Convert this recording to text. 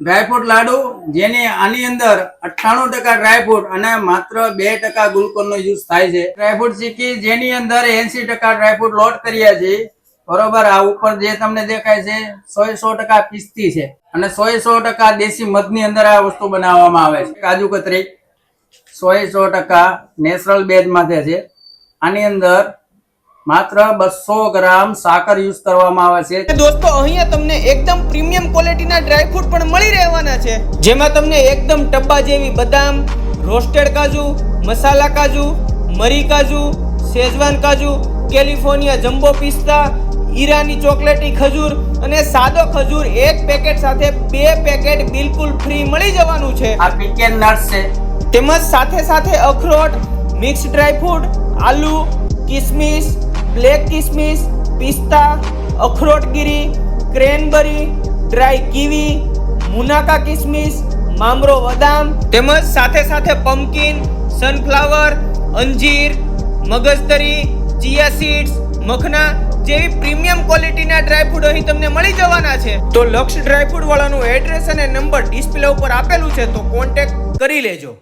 Dry fruit લાડુ, જેની આની અંદર અઠ્ઠાણું ટકા ડ્રાયફ્રૂટ અને માત્ર બે ટકા ગ્લુકોઝ નો યુઝ થાય છે. ડ્રાયફ્રૂટ ચીકી જેની અંદર એસી ટકા ડ્રાયફ્રૂટ લોડ કર્યા છે. બરોબર, આ ઉપર જે તમને દેખાય છે સો સો ટકા પિસ્તી છે. અને સો સો ટકા દેશી મધની અંદર આ વસ્તુ બનાવવામાં આવે છે. કાજુ કતરી સો સો ટકા નેચરલ બેઝ માથે છે. આની અંદર માત્ર બસો ગ્રામ સાકર યુઝ કરવામાં આવે છે. દોસ્તો અહીંયા તમને એકદમ પ્રીમિયમ ક્વોલિટીના ડ્રાય ફ્રૂટ પણ મળી રહેવાના છે. જેમાં તમને એકદમ ટબ્બા જેવી બદામ રોસ્ટેડ કાજુ મસાલા કાજુ મરી કાજુ શેઝવાન કાજુ કેલિફોર્નિયા જમ્બો પિસ્તા ઈરાની ચોકલેટી ખજૂર અને સાદો ખજૂર એક પેકેટ સાથે બે પેકેટ બિલકુલ ફ્રી મળી જવાનું છે. આ પીકેન નટ્સ છે. તેમજ સાથે સાથે અખરોટ મિક્સ ડ્રાય ફ્રૂટ આલુ કિસમિસ બ્લેક કિસમિસ, પિસ્તા, અખરોટગીરી, ક્રેનબરી, ડ્રાય કીવી, મુનાકા કિસમિસ, મામરો બદામ તેમજ સાથે સાથે પમ્પકિન, સનફ્લાવર, અંજીર, મગજતરી, ચિયા સીડ્સ, મખના જેવી પ્રીમિયમ ક્વોલિટીના ડ્રાયફ્રૂટ અહીં તમને મળી જવાના છે. તો લક્ષ ડ્રાયફ્રૂટ વાળાનું એડ્રેસ અને નંબર ડિસ્પ્લે ઉપર આપેલું છે તો કોન્ટેક્ટ કરી લેજો.